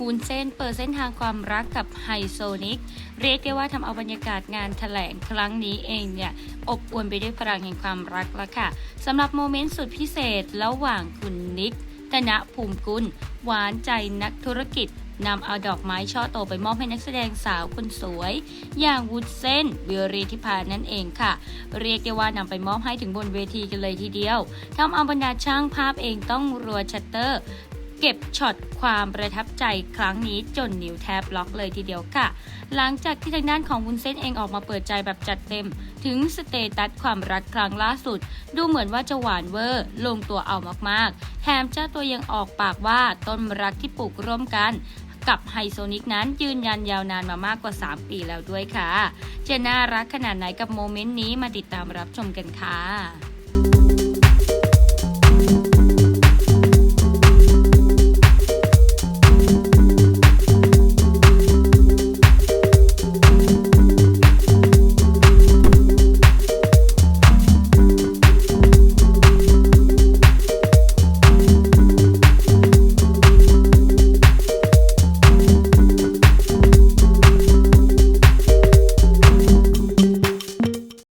วุ้นเส้นเปิดเส้นทางความรักกับไฮโซนิก เรียกได้ว่าทำเอาบรรยากาศงานแถลงครั้งนี้เองเนี่ย อบอวลไปด้วยพลังแห่งความรักแล้วค่ะสำหรับโมเมนต์สุดพิเศษระหว่างคุณนิกธนภูมิกุลหวานใจนักธุรกิจนำเอาดอกไม้ช่อโตไปมอบให้นักแสดงสาวคนสวย อย่างวุ้นเส้นวิรีธิพานั่นเองค่ะ เรียกได้ว่านำไปมอบให้ถึงบนเวทีกันเลยทีเดียวทำเอาบรรดาช่างภาพเองต้องรัวชัตเตอร์ เก็บช็อตความประทับใจครั้งนี้จนนิ้วแทบล็อกเลยทีเดียวค่ะ หลังจากที่ทางด้านของวุ้นเส้นเองออกมาเปิดใจแบบจัดเต็ม ถึงสเตตัสความรักครั้งล่าสุด ดูเหมือนว่าจะหวานเวอร์ ลงตัวเอามากๆ แถมเจ้าตัวยังออกปากว่าต้นรักที่ปลูกร่วมกันกับไฮโซนิกนั้นยืนยันยาวนานมามากกว่า 3 ปีแล้วด้วยค่ะ จะน่ารักขนาดไหนกับโมเมนต์นี้มาติดตามรับชมกันค่ะ